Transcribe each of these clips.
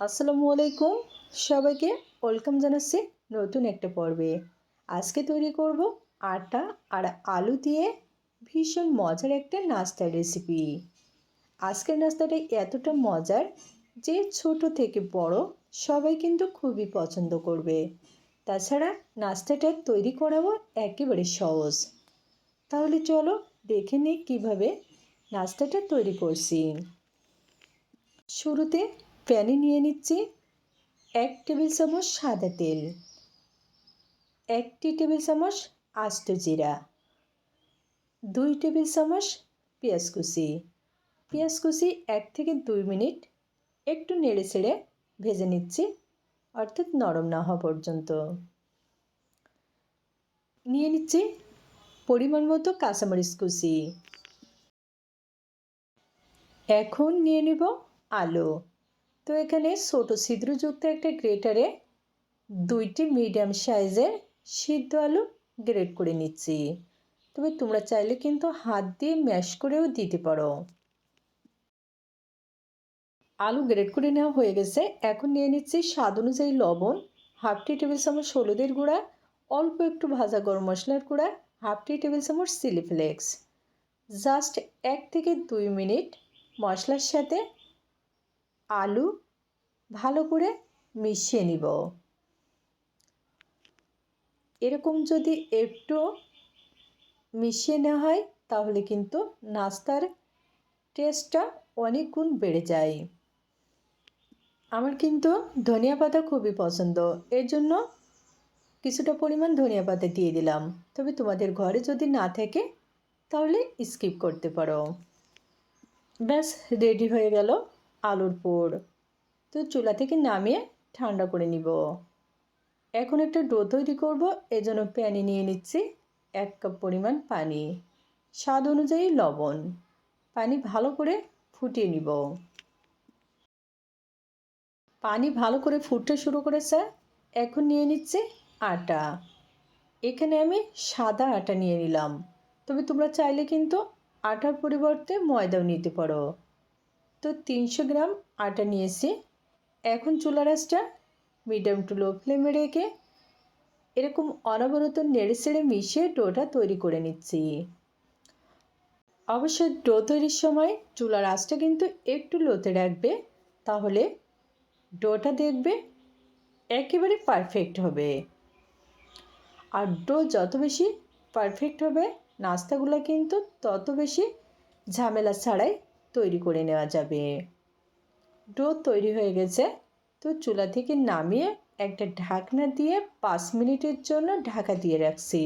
আসসালামু আলাইকুম সবাইকে। ওয়েলকাম জানাচ্ছি নতুন একটা পর্বে। আজকে তৈরি করব আটা আর আলু দিয়ে ভীষণ মজার একটা নাস্তার রেসিপি আজকের নাস্তাটা এতটা মজার যে ছোট থেকে বড় সবাই কিন্তু খুবই পছন্দ করবে। তাছাড়া নাস্তাটা তৈরি করাও একেবারে সহজ। তাহলে চলো দেখে নিই কীভাবে নাস্তাটা তৈরি করছি। শুরুতে প্যানে নিয়ে নিচ্ছি এক টেবিল চামচ সাদা তেল, একটি টেবিল চামচ আস্ত জিরা, দুই টেবিল চামচ পেঁয়াজ কুচি। পেঁয়াজ কুচি এক থেকে দুই মিনিট একটু নেড়ে ছেড়ে ভেজে নিচ্ছি, অর্থাৎ নরম না হওয়া পর্যন্ত। নিয়ে নিচ্ছি পরিমাণ মতো কাঁচামরিচ কুচি। এখন নিয়ে নেব আলু। তো এখানে ছোটো ছিদ্রযুক্ত একটা গ্রেটারে দুইটি মিডিয়াম সাইজের সিদ্ধ আলু গ্রেট করে নিচ্ছি। তবে তোমরা চাইলে কিন্তু হাত দিয়ে ম্যাশ করেও দিতে পারো। আলু গ্রেট করে নেওয়া হয়ে গেছে। এখন নিয়ে নিচ্ছি স্বাদ অনুযায়ী লবণ হাফ টি টেবিল চামচ হলুদের গুঁড়া, অল্প একটু ভাজা গরম মশলার গুঁড়া হাফ টি টেবিল চামচ চিলি ফ্লেক্স জাস্ট এক থেকে দুই মিনিট মশলার সাথে আলু ভালো করে মিশিয়ে নিব। এরকম যদি একটু মিশিয়ে নেওয়া হয়, তাহলে কিন্তু নাস্তার টেস্টটা অনেক গুণ বেড়ে যায়। আমার কিন্তু ধনিয়া পাতা খুবই পছন্দ। এর জন্য কিছুটা পরিমাণ ধনিয়া পাতা দিয়ে দিলাম। তবে তোমাদের ঘরে যদি না থাকে, তাহলে স্কিপ করতে পারো। ব্যাস রেডি হয়ে গেল। আলুর পোড় তো চুলা থেকে নামিয়ে ঠান্ডা করে নিব। এখন একটা ডো তৈরি করব এজন্য প্যানে নিয়ে নিচ্ছি এক কাপ পরিমাণ পানি। স্বাদ অনুযায়ী লবণ। পানি ভালো করে ফুটিয়ে নিব। পানি ভালো করে ফুটতে শুরু করেছে। এখন নিয়ে নিচ্ছি আটা। এখানে আমি সাদা আটা নিয়ে নিলাম। তবে তোমরা চাইলে কিন্তু আটার পরিবর্তে ময়দাও নিতে পারো। তো তিনশো গ্রাম আটা নিয়েছি। এখন চুলা রাসটা মিডিয়াম টু লো ফ্লেমে রেখে এরকম অনবরত নেড়ে ছেড়ে মিশিয়ে ডোটা তৈরি করে নিচ্ছি। অবশ্যই ডো তৈরির সময় চুলার আঁচটা কিন্তু একটু লোতে রাখবে, তাহলে ডোটা দেখবে একেবারে পারফেক্ট হবে। আর ডো যত বেশি পারফেক্ট হবে, নাস্তাগুলো কিন্তু তত বেশি ঝামেলা ছাড়াই তৈরি করে নেওয়া যাবে। ডো তৈরি হয়ে গেছে। তো চুলা থেকে নামিয়ে একটা ঢাকনা দিয়ে পাঁচ মিনিটের জন্য ঢাকা দিয়ে রাখছি।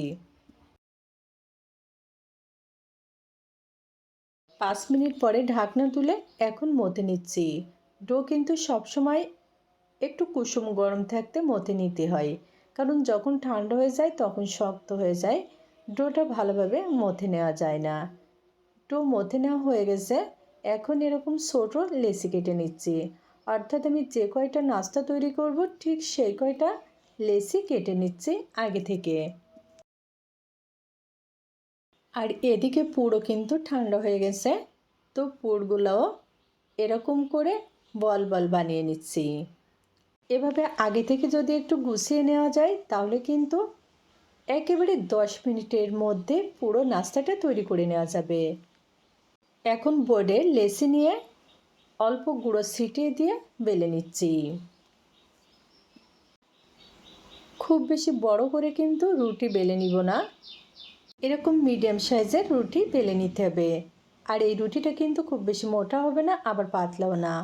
পাঁচ মিনিট পরে ঢাকনা তুলে এখন মতে নিচ্ছি। ডো কিন্তু সবসময় একটু কুসুম গরম থাকতে মতে নিতে হয়। কারণ যখন ঠান্ডা হয়ে যায় তখন শক্ত হয়ে যায়। ডোটা ভালোভাবে মথে নেওয়া যায় না। ডো মথে নেওয়া হয়ে গেছে। এখন এরকম ছোটো লেসি কেটে নিচ্ছি। অর্থাৎ আমি যে কয়টা নাস্তা তৈরি করব, ঠিক সেই কয়টা লেসি কেটে নিচ্ছি আগে থেকে। আর এদিকে পুরো কিন্তু ঠান্ডা হয়ে গেছে, তো পুরগুলোও এরকম করে বল বল বানিয়ে নিচ্ছি। এভাবে আগে থেকে যদি একটু গুছিয়ে নেওয়া যায়, তাহলে কিন্তু একেবারে দশ মিনিটের মধ্যে পুরো নাস্তাটা তৈরি করে নেওয়া যাবে। এখন বোর্ডে লেসি নিয়ে অল্প গুঁড়ো ছিটিয়ে দিয়ে বেলে নিচ্ছি। খুব বেশি বড় করে কিন্তু রুটি বেলে নিব না। এরকম মিডিয়াম সাইজের রুটি বেলে নিতে হবে। আর এই রুটিটা কিন্তু খুব বেশি মোটা হবে না, আবার পাতলাও না।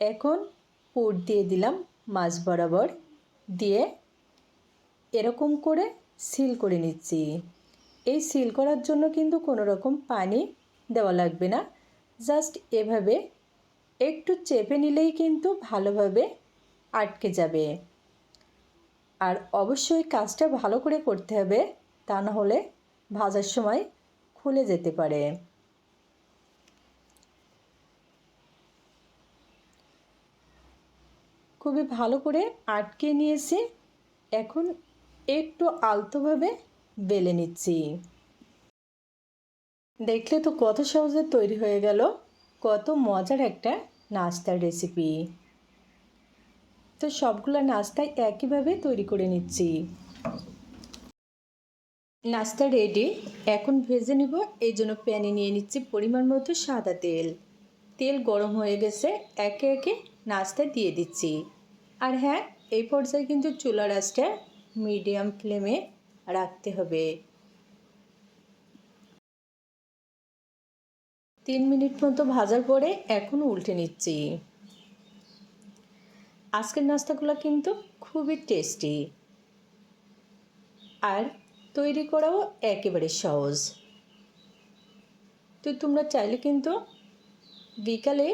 এখন পুর দিয়ে দিলাম মাছ বরাবর। দিয়ে এরকম করে সিল করে নিচ্ছি। এই সিল করার জন্য কিন্তু কোনো রকম পানি দেওয়া লাগবে না। জাস্ট এভাবে একটু চেপে নিলেই কিন্তু ভালোভাবে আটকে যাবে। আর অবশ্যই কাজটা ভালো করে করতে হবে, তা না হলে ভাজার সময় খুলে যেতে পারে। খুবই ভালো করে আটকে নিয়েছি, এখন একটু আলতোভাবে বেলে নিচ্ছি। দেখলে তো কত সহজে তৈরি হয়ে গেল। কত মজার একটা নাস্তার রেসিপি তো সবগুলো নাস্তায় একইভাবে তৈরি করে নিচ্ছি। নাস্তা রেডি এখন ভেজে নিব। এই জন্য প্যানে নিয়ে নিচ্ছি পরিমাণ মতো সাদা তেল। তেল গরম হয়ে গেছে, একে একে নাস্তা দিয়ে দিচ্ছি। আর হ্যাঁ এই পর্যায়ে কিন্তু চুলার আঁচটা মিডিয়াম ফ্লেমে রাখতে হবে। তিন মিনিট মতো ভাজার পরে এখন উল্টে নিচ্ছি। আজকের নাস্তাগুলো কিন্তু খুবই টেস্টি। আর তৈরি করাও একেবারে সহজ। তো তোমরা চাইলে কিন্তু বিকালে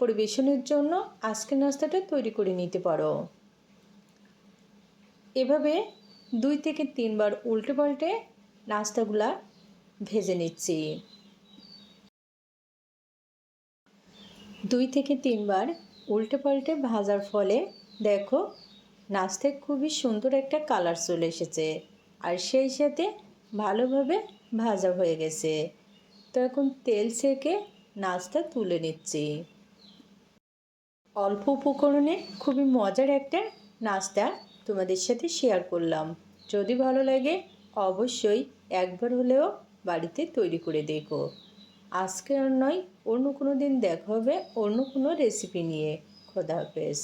পরিবেশনের জন্য আজকের নাস্তাটা তৈরি করে নিতে পারো। এভাবে দুই থেকে তিনবার উল্টে পাল্টে নাস্তাগুলা ভেজে নিচ্ছি। দুই থেকে তিনবার উল্টে পাল্টে ভাজার ফলে দেখো নাস্তায় খুবই সুন্দর একটা কালার চলে এসেছে। আর সেই সাথে ভালোভাবে ভাজা হয়ে গেছে। তো এখন তেল সেকে নাচটা তুলে নিচ্ছি। অল্প উপকরণে খুবই মজার একটা নাস্তা তোমাদের সাথে শেয়ার করলাম। যদি ভালো লাগে অবশ্যই একবার হলেও বাড়িতে তৈরি করে দেখো। আজকে আর নয় অন্য কোনো দিন দেখা হবে অন্য কোনো রেসিপি নিয়ে। খোদা হাফেজ।